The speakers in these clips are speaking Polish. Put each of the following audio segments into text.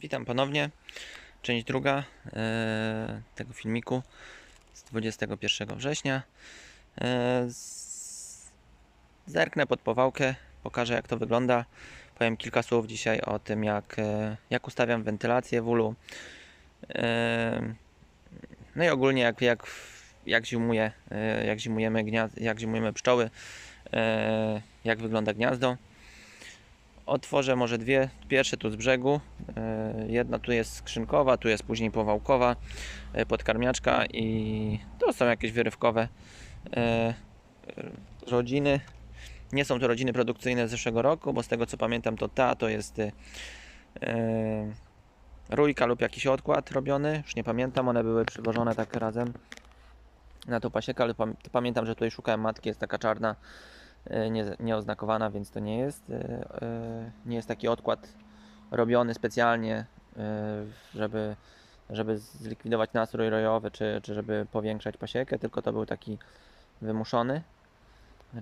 Witam ponownie. Część druga e, tego filmiku z 21 września. E, z, zerknę pod powałkę, pokażę jak to wygląda. Powiem kilka słów dzisiaj o tym, jak, e, jak ustawiam wentylację w ulu. E, no i ogólnie jak, jak, jak, zimuje, e, jak zimujemy gniazd, jak zimujemy pszczoły, e, jak wygląda gniazdo. Otworzę może dwie. Pierwsze tu z brzegu. E, Jedna tu jest skrzynkowa, tu jest później powałkowa, e, podkarmiaczka i to są jakieś wyrywkowe e, rodziny. Nie są to rodziny produkcyjne z zeszłego roku, bo z tego co pamiętam to ta to jest rójka lub jakiś odkład robiony. Już nie pamiętam, one były przywożone tak razem na tą pasiekę, ale pam- pamiętam, że tutaj szukałem matki, jest taka czarna nie, nieoznakowana, więc to nie jest. e, e, Nie jest taki odkład robiony specjalnie, e, żeby, żeby zlikwidować nastrój rojowy, czy, czy żeby powiększać pasiekę, tylko to był taki wymuszony,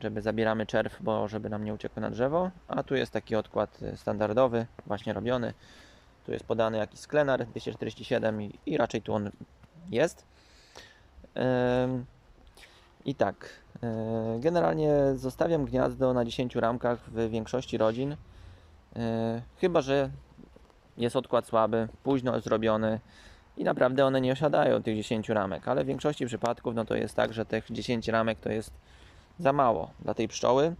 żeby zabieramy czerw, bo żeby nam nie uciekły na drzewo, a tu jest taki odkład e, standardowy, właśnie robiony. Tu jest podany jakiś sklenar 247 i, i raczej tu on jest. I tak, e, generalnie zostawiam gniazdo na 10 ramkach w większości rodzin. E, Chyba, że jest odkład słaby, późno zrobiony i naprawdę one nie osiadają tych 10 ramek, ale w większości przypadków no to jest tak, że tych 10 ramek to jest za mało dla tej pszczoły,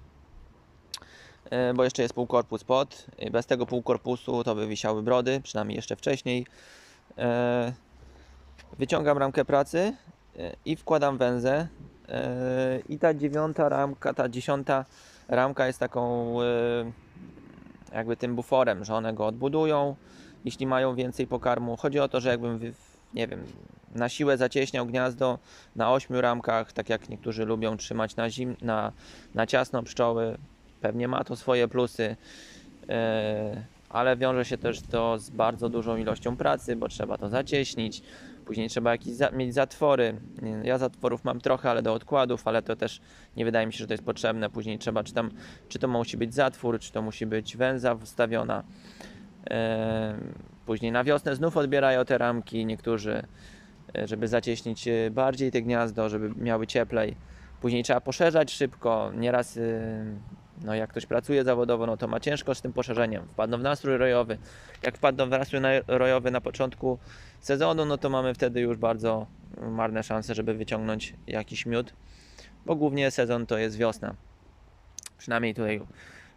E, bo jeszcze jest półkorpus pod. Bez tego półkorpusu to by wisiały brody, przynajmniej jeszcze wcześniej. Wyciągam ramkę pracy i wkładam węzę. E, I ta dziewiąta ramka, ta dziesiąta ramka jest taką e, jakby tym buforem, że one go odbudują, jeśli mają więcej pokarmu. Chodzi o to, że jakbym, nie wiem, na siłę zacieśniał gniazdo na ośmiu ramkach, tak jak niektórzy lubią trzymać na, zim, na, na ciasno pszczoły. Pewnie ma to swoje plusy, e, ale wiąże się też to z bardzo dużą ilością pracy, bo trzeba to zacieśnić. Później trzeba jakieś za, mieć zatwory. Ja zatworów mam trochę, ale do odkładów, ale to też nie wydaje mi się, że to jest potrzebne. Później trzeba, czy, tam, czy to musi być zatwór, czy to musi być węza wstawiona. Em, Później na wiosnę znów odbierają te ramki niektórzy, e, żeby zacieśnić e, bardziej te gniazdo, żeby miały cieplej. Później trzeba poszerzać szybko. Nieraz, y, no jak ktoś pracuje zawodowo, no to ma ciężko z tym poszerzeniem. Wpadną w nastrój rojowy. Jak wpadną w nastrój na- rojowy na początku sezonu, no to mamy wtedy już bardzo marne szanse, żeby wyciągnąć jakiś miód, bo głównie sezon to jest wiosna. Przynajmniej tutaj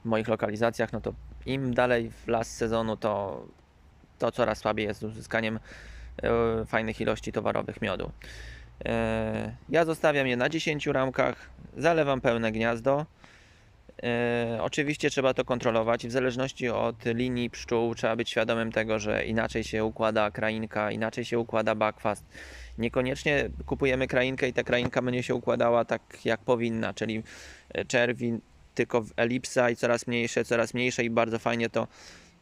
w moich lokalizacjach, no to im dalej w las sezonu, to, to coraz słabiej jest z uzyskaniem e, fajnych ilości towarowych miodu. E, Ja zostawiam je na 10 ramkach, zalewam pełne gniazdo. E, Oczywiście trzeba to kontrolować. W zależności od linii pszczół trzeba być świadomym tego, że inaczej się układa krainka, inaczej się układa bakwast. Niekoniecznie kupujemy krainkę i ta krainka będzie się układała tak jak powinna, czyli e, czerwi tylko w elipsa i coraz mniejsze, coraz mniejsze i bardzo fajnie to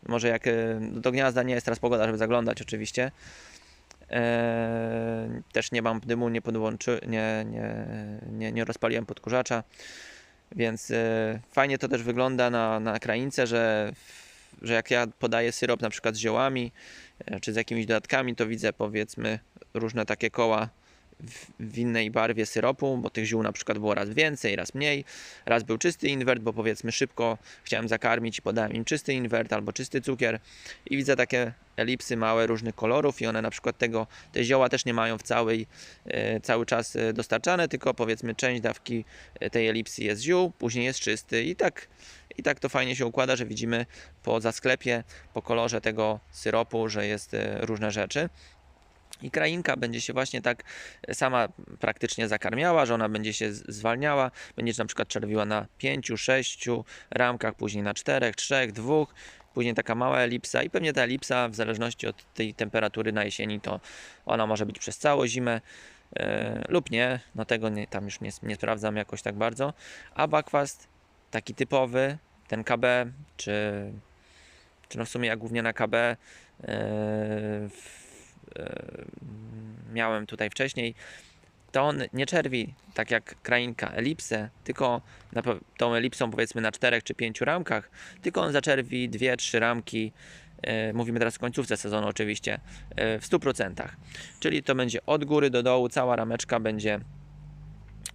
może jak e, do gniazda nie jest teraz pogoda, żeby zaglądać oczywiście. Też nie mam dymu, nie podłączy, nie, nie, nie, nie rozpaliłem podkurzacza, więc e, fajnie to też wygląda na, na kraince, że, że jak ja podaję syrop na przykład z ziołami e, czy z jakimiś dodatkami, to widzę powiedzmy różne takie koła w, innej barwie syropu, bo tych ziół na przykład było raz więcej, raz mniej. Raz był czysty inwert, bo powiedzmy szybko chciałem zakarmić i podałem im czysty inwert albo czysty cukier i widzę takie elipsy małe różnych kolorów i one na przykład tego, te zioła też nie mają w całej, e, cały czas e, dostarczane, tylko powiedzmy część dawki e, tej elipsy jest ziół, później jest czysty i tak, i tak to fajnie się układa, że widzimy po zasklepie, po kolorze tego syropu, że jest różne rzeczy. I krainka będzie się właśnie tak sama praktycznie zakarmiała, że ona będzie się zwalniała, będzie na przykład czerwiła na 5, 6 ramkach, później na 4, 3, 2, później taka mała elipsa i pewnie ta elipsa w zależności od tej temperatury na jesieni to ona może być przez całą zimę e, lub nie, no tego nie, tam już nie, nie sprawdzam jakoś tak bardzo, a bakwast taki typowy, ten KB, czy, czy no w sumie ja głównie na KB e, w, e, miałem tutaj wcześniej, to on nie czerwi tak jak krainka elipsę, tylko na, tą elipsą powiedzmy na czterech czy pięciu ramkach, tylko on zaczerwi dwie, trzy ramki e, mówimy teraz o końcówce sezonu oczywiście, e, w 100%. Czyli to będzie od góry do dołu, cała rameczka będzie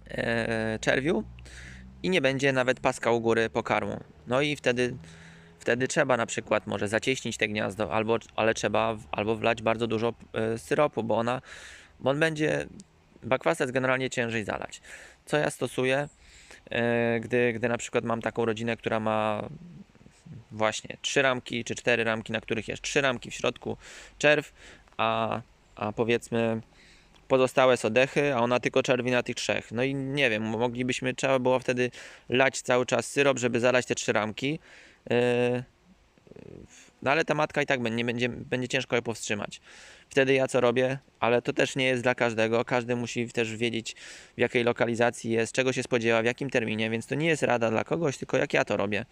e, czerwiu i nie będzie nawet paska u góry pokarmu. No i wtedy, wtedy trzeba na przykład może zacieśnić te gniazdo, albo, ale trzeba albo wlać bardzo dużo e, syropu, bo ona, bo on będzie, bakwasec generalnie ciężej zalać. Co ja stosuję, e, gdy, gdy na przykład mam taką rodzinę, która ma właśnie trzy ramki czy cztery ramki, na których jest trzy ramki w środku czerw, a, a powiedzmy pozostałe są dechy, a ona tylko czerwi na tych trzech. No i nie wiem, moglibyśmy, trzeba było wtedy lać cały czas syrop, żeby zalać te trzy ramki. Yy, no ale ta matka i tak będzie, będzie, ciężko je powstrzymać. Wtedy ja co robię, ale to też nie jest dla każdego. Każdy musi też wiedzieć, w jakiej lokalizacji jest, czego się spodziewa, w jakim terminie, więc to nie jest rada dla kogoś, tylko jak ja to robię.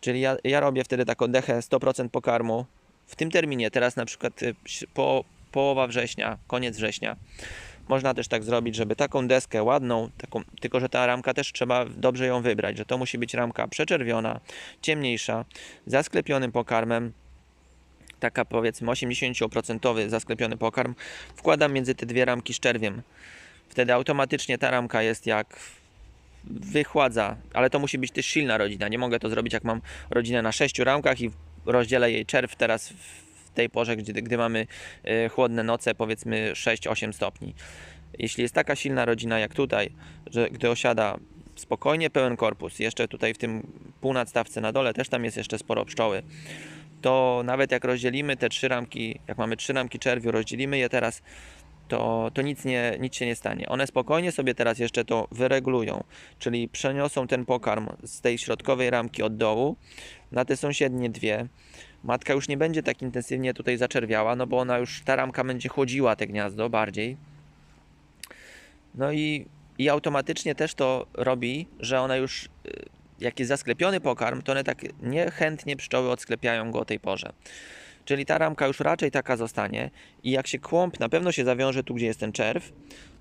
Czyli ja, ja robię wtedy taką dechę 100% pokarmu w tym terminie. Teraz na przykład y, po, połowa września, koniec września. Można też tak zrobić, żeby taką deskę ładną, taką, tylko że ta ramka też trzeba dobrze ją wybrać, że to musi być ramka przeczerwiona, ciemniejsza, za sklepionym pokarmem, taka powiedzmy 80% zasklepiony pokarm, wkładam między te dwie ramki z czerwiem. Wtedy automatycznie ta ramka jest jak wychładza, ale to musi być też silna rodzina. Nie mogę to zrobić jak mam rodzinę na sześciu ramkach i rozdzielę jej czerw teraz w tej porze, gdy, gdy mamy e, chłodne noce, powiedzmy 6-8 stopni. Jeśli jest taka silna rodzina jak tutaj, że gdy osiada spokojnie pełen korpus, jeszcze tutaj w tym półnadstawce na dole też tam jest jeszcze sporo pszczoły, to nawet jak rozdzielimy te trzy ramki, jak mamy trzy ramki czerwiu, rozdzielimy je teraz, to, to nic, nie, nic się nie stanie. One spokojnie sobie teraz jeszcze to wyregulują, czyli przeniosą ten pokarm z tej środkowej ramki od dołu na te sąsiednie dwie. Matka już nie będzie tak intensywnie tutaj zaczerwiała, no bo ona już, ta ramka będzie chłodziła te gniazdo bardziej. No i, i automatycznie też to robi, że ona już, y, jak jest zasklepiony pokarm, to one tak niechętnie pszczoły odsklepiają go o tej porze. Czyli ta ramka już raczej taka zostanie i jak się kłąb na pewno się zawiąże tu, gdzie jest ten czerw,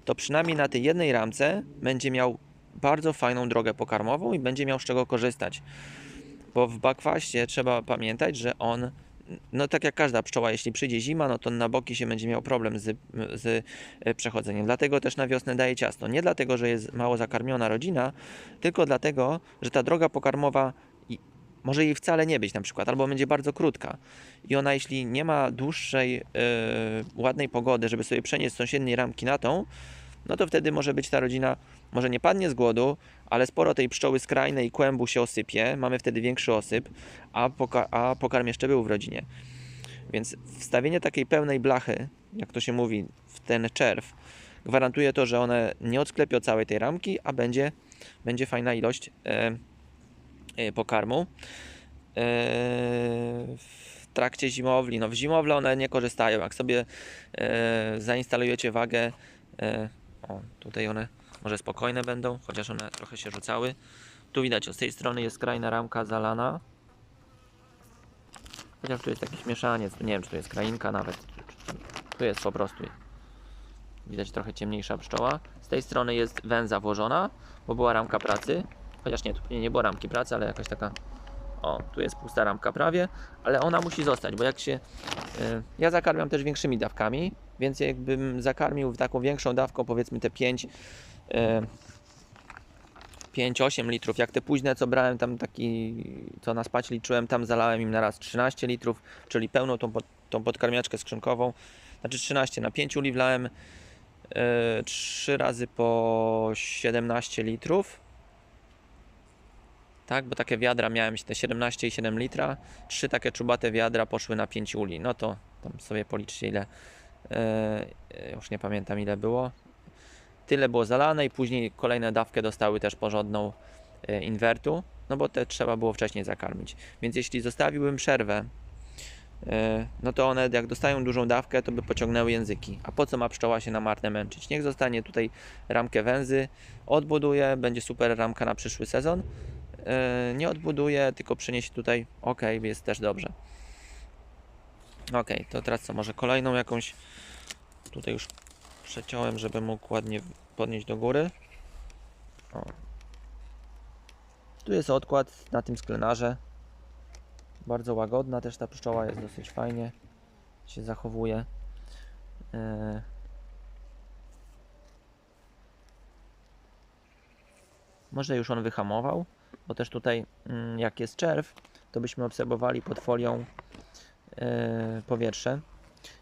to przynajmniej na tej jednej ramce będzie miał bardzo fajną drogę pokarmową i będzie miał z czego korzystać. Bo w bakwaście trzeba pamiętać, że on, no tak jak każda pszczoła, jeśli przyjdzie zima, no to na boki się będzie miał problem z, z e, przechodzeniem. Dlatego też na wiosnę daje ciasto. Nie dlatego, że jest mało zakarmiona rodzina, tylko dlatego, że ta droga pokarmowa może jej wcale nie być na przykład, albo będzie bardzo krótka. I ona, jeśli nie ma dłuższej, e, ładnej pogody, żeby sobie przenieść z sąsiedniej ramki na tą, no to wtedy może być ta rodzina, może nie padnie z głodu, ale sporo tej pszczoły skrajnej kłębu się osypie, mamy wtedy większy osyp, a, poka- a pokarm jeszcze był w rodzinie. Więc wstawienie takiej pełnej blachy, jak to się mówi, w ten czerw, gwarantuje to, że one nie odsklepią całej tej ramki, a będzie, będzie fajna ilość e, e, pokarmu. E, w trakcie zimowli, no w zimowle one nie korzystają. Jak sobie e, zainstalujecie wagę, e, o tutaj one może spokojne będą, chociaż one trochę się rzucały. Tu widać, o z tej strony jest skrajna ramka zalana. Chociaż tu jest jakiś mieszaniec, nie wiem czy to jest krainka nawet. Tu jest po prostu. Widać trochę ciemniejsza pszczoła. Z tej strony jest węza włożona, bo była ramka pracy. Chociaż nie, tu nie było ramki pracy, ale jakaś taka. O, tu jest pusta ramka prawie, ale ona musi zostać, bo jak się. y, ja zakarmiam też większymi dawkami, więc jakbym zakarmił taką większą dawką, powiedzmy te 5. 5-8 litrów, jak te późne co brałem tam taki, co na spać liczyłem, tam zalałem im na raz 13 litrów, czyli pełną tą, tą podkarmiaczkę skrzynkową, znaczy 13, na 5 uli wlałem e, 3 razy po 17 litrów, tak, bo takie wiadra miałem te 17 i 7 litra, trzy takie czubate wiadra poszły na 5 uli, no to tam sobie policzcie ile, e, już nie pamiętam ile było, tyle było zalane i później kolejną dawkę dostały też porządną e, inwertu, no bo te trzeba było wcześniej zakarmić. Więc jeśli zostawiłbym przerwę, e, no to one jak dostają dużą dawkę, to by pociągnęły języki. A po co ma pszczoła się na marne męczyć? Niech zostanie tutaj ramkę węzy, odbuduje, będzie super ramka na przyszły sezon. E, Nie odbuduje, tylko przyniesie tutaj, ok, jest też dobrze. Ok, to teraz co, może kolejną jakąś, tutaj już przeciąłem, żeby mógł ładnie podnieść do góry. O. Tu jest odkład na tym sklenarze. Bardzo łagodna też ta pszczoła jest dosyć fajnie się zachowuje. E, Może już on wyhamował, bo też tutaj mm, jak jest czerw, to byśmy obserwowali pod folią e, powietrze.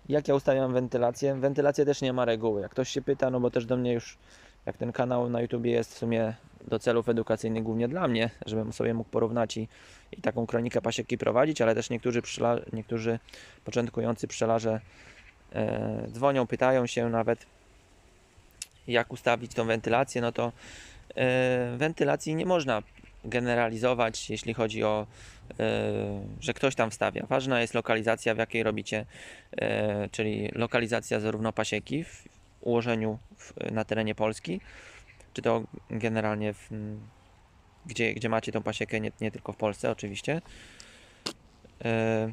Jak ja ustawiam wentylację? Wentylację też nie ma reguły. Jak ktoś się pyta, no bo też do mnie już, jak ten kanał na YouTubie jest w sumie do celów edukacyjnych głównie dla mnie, żebym sobie mógł porównać i, i taką kronikę pasieki prowadzić, ale też niektórzy, niektórzy początkujący pszczelarze e, dzwonią, pytają się nawet jak ustawić tą wentylację, no to e, wentylacji nie można generalizować, jeśli chodzi o, e, że ktoś tam wstawia. Ważna jest lokalizacja, w jakiej robicie, e, czyli lokalizacja zarówno pasieki w ułożeniu na terenie Polski, czy to generalnie w, gdzie, gdzie macie tą pasiekę, nie, nie tylko w Polsce oczywiście. E,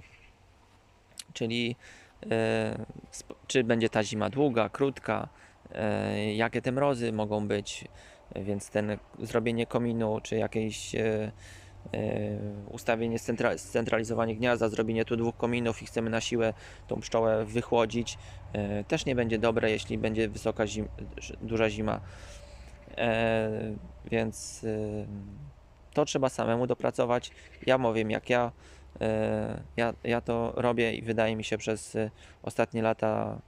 czyli czy będzie ta zima długa, krótka, jakie te mrozy mogą być, więc ten zrobienie kominu, czy jakieś e, e, ustawienie, scentra- scentralizowanie gniazda, zrobienie tu dwóch kominów i chcemy na siłę tą pszczołę wychłodzić, e, też nie będzie dobre, jeśli będzie wysoka duża zima. Więc to trzeba samemu dopracować. Ja mówię, jak ja, ja, ja to robię i wydaje mi się przez ostatnie lata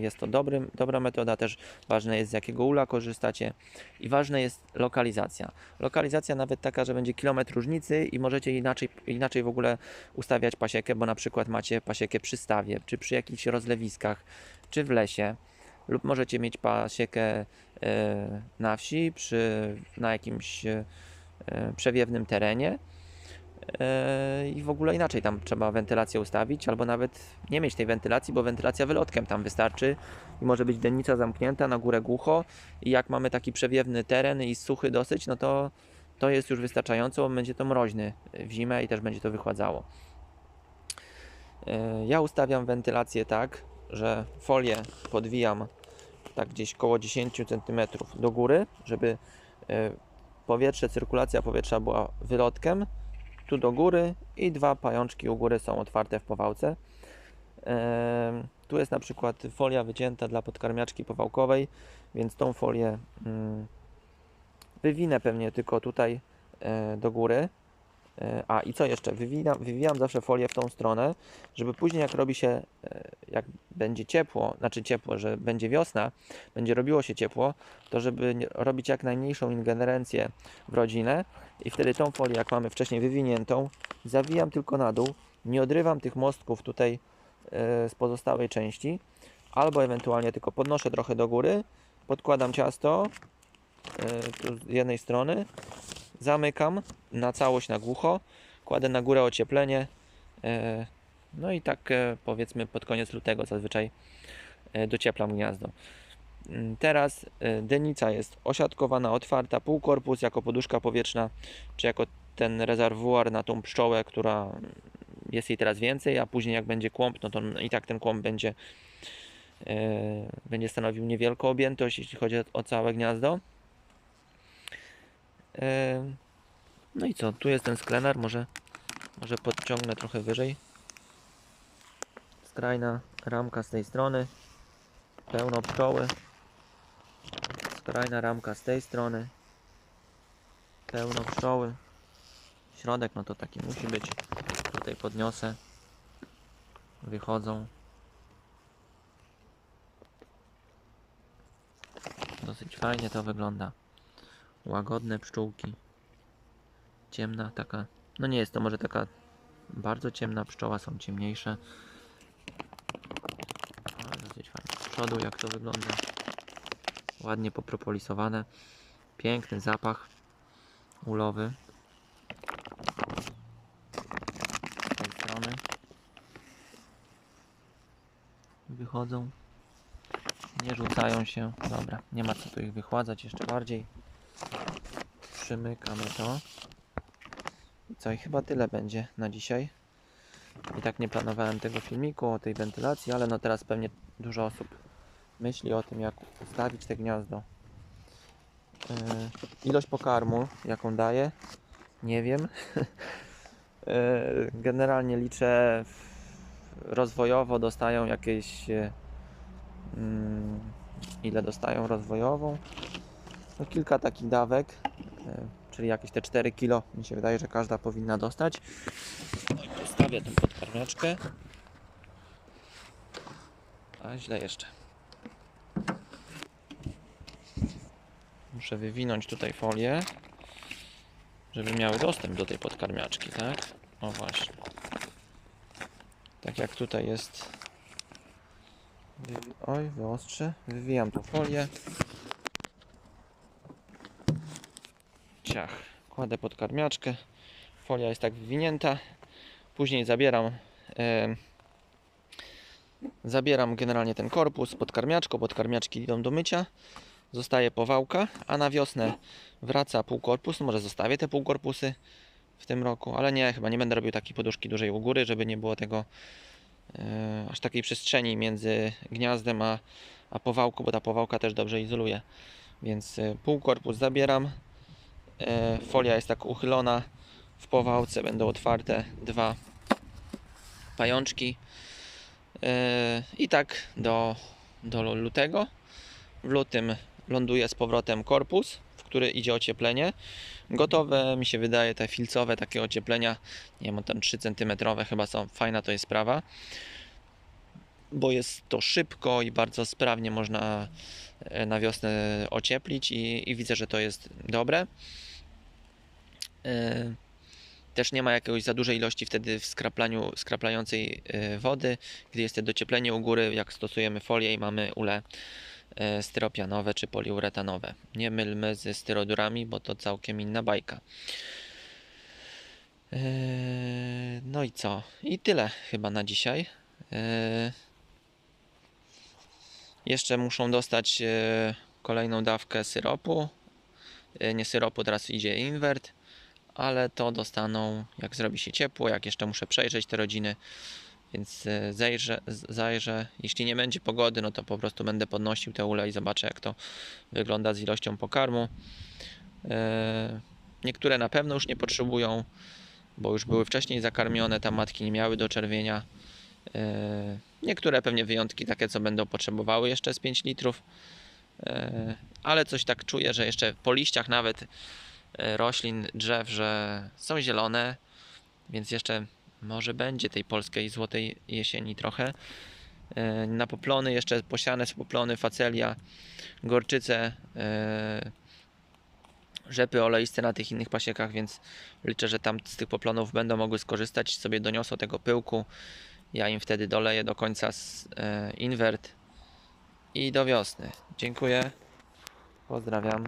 jest to dobrym, dobra metoda. Też ważne jest z jakiego ula korzystacie i ważna jest lokalizacja. Lokalizacja nawet taka, że będzie kilometr różnicy i możecie inaczej, inaczej w ogóle ustawiać pasiekę, bo na przykład macie pasiekę przy stawie, czy przy jakichś rozlewiskach, czy w lesie lub możecie mieć pasiekę e, na wsi, przy, na jakimś e, przewiewnym terenie e, i w ogóle inaczej tam trzeba wentylację ustawić, albo nawet nie mieć tej wentylacji, bo wentylacja wylotkiem tam wystarczy i może być dennica zamknięta na górę głucho i jak mamy taki przewiewny teren i suchy dosyć, no to to jest już wystarczająco, będzie to mroźny w zimę i też będzie to wychładzało. E, Ja ustawiam wentylację tak, że folię podwijam tak gdzieś koło 10 cm do góry, żeby e, powietrze, cyrkulacja powietrza była wylotkiem tu do góry i dwa pajączki u góry są otwarte w powałce. Tu jest na przykład folia wycięta dla podkarmiaczki powałkowej, więc tą folię mm, wywinę pewnie tylko tutaj e, do góry. E, A i co jeszcze? Wywijam, wywijam zawsze folię w tą stronę, żeby później jak robi się, e, jak będzie ciepło, znaczy ciepło, że będzie wiosna, będzie robiło się ciepło, to żeby robić jak najmniejszą ingerencję w rodzinę i wtedy tą folię, jak mamy wcześniej wywiniętą, zawijam tylko na dół, nie odrywam tych mostków tutaj e, z pozostałej części, albo ewentualnie tylko podnoszę trochę do góry, podkładam ciasto z jednej strony, zamykam na całość na głucho, kładę na górę ocieplenie, e, no i tak e, powiedzmy pod koniec lutego zazwyczaj e, docieplam gniazdo. Mm, Teraz denica jest osiadkowana, otwarta, półkorpus jako poduszka powietrzna, czy jako ten rezerwuar na tą pszczołę, która jest jej teraz więcej, a później jak będzie kłąb, no to i tak ten kłąb będzie, będzie stanowił niewielką objętość, jeśli chodzi o całe gniazdo. E, no i co, tu jest ten sklenar, może, może podciągnę trochę wyżej. Skrajna ramka z tej strony, pełno pszczoły. Skrajna ramka z tej strony, pełno pszczoły. Środek, no to taki musi być. Tutaj podniosę. Wychodzą. Dosyć fajnie to wygląda. Łagodne pszczółki. Ciemna taka. No nie jest to może taka bardzo ciemna pszczoła, są ciemniejsze. Dosyć fajnie. Z przodu jak to wygląda. Ładnie popropolisowane. Piękny zapach ulowy. Z tej strony. Wychodzą. Nie rzucają się. Dobra, nie ma co tu ich wychładzać jeszcze bardziej. Przymykamy to. I co, i chyba tyle będzie na dzisiaj. I tak nie planowałem tego filmiku o tej wentylacji, ale no teraz pewnie dużo osób myśli o tym, jak ustawić te gniazdo. Yy, ilość pokarmu, jaką daję, nie wiem. Generalnie liczę rozwojowo dostają jakieś mm, ile dostają rozwojową? No kilka takich dawek, e, czyli jakieś te 4 kilo mi się wydaje, że każda powinna dostać. No postawię tą podkarmiaczkę. A źle jeszcze. Muszę wywinąć tutaj folię, żeby miały dostęp do tej podkarmiaczki, tak? O właśnie. Tak jak tutaj jest. Oj, wyostrzę. Wywijam tą folię. Ciach. Kładę podkarmiaczkę. Folia jest tak wywinięta. Później zabieram. em, zabieram generalnie ten korpus podkarmiaczką. Podkarmiaczki idą do mycia. Zostaje powałka, a na wiosnę wraca półkorpus. Może zostawię te półkorpusy w tym roku, ale nie, chyba nie będę robił takiej poduszki dużej u góry, żeby nie było tego e, aż takiej przestrzeni między gniazdem a, a powałką, bo ta powałka też dobrze izoluje. Więc e, półkorpus zabieram. E, folia jest tak uchylona. W powałce będą otwarte dwa pajączki. E, I tak do, do lutego. W lutym ląduje z powrotem korpus, w który idzie ocieplenie. Gotowe mi się wydaje te filcowe takie ocieplenia, nie wiem, tam 3 cm chyba są, fajna to jest sprawa. Bo jest to szybko i bardzo sprawnie można e, na wiosnę ocieplić i, i widzę, że to jest dobre. E, Też nie ma jakiejś za dużej ilości wtedy w skraplaniu, skraplającej e, wody. Gdy jest to docieplenie u góry, jak stosujemy folię i mamy ule styropianowe czy poliuretanowe. Nie mylmy ze styrodurami, bo to całkiem inna bajka. No i co? I tyle chyba na dzisiaj. Jeszcze muszą dostać e, kolejną dawkę syropu. E, Nie syropu, teraz idzie invert, ale to dostaną jak zrobi się ciepło, jak jeszcze muszę przejrzeć te rodziny. Więc e, zajrzę, zajrzę. Jeśli nie będzie pogody, no to po prostu będę podnosił te ule i zobaczę, jak to wygląda z ilością pokarmu. Niektóre na pewno już nie potrzebują, bo już były wcześniej zakarmione, tam matki nie miały do czerwienia. Niektóre pewnie wyjątki takie, co będą potrzebowały jeszcze z 5 litrów. E, Ale coś tak czuję, że jeszcze po liściach nawet e, roślin, drzew, że są zielone, więc jeszcze może będzie tej polskiej złotej jesieni trochę. E, Na poplony jeszcze posiane są poplony, facelia, gorczyce, rzepy oleiste na tych innych pasiekach, więc liczę, że tam z tych poplonów będą mogły skorzystać, sobie doniosą tego pyłku. Ja im wtedy doleję do końca z, e, invert i do wiosny. Dziękuję. Pozdrawiam.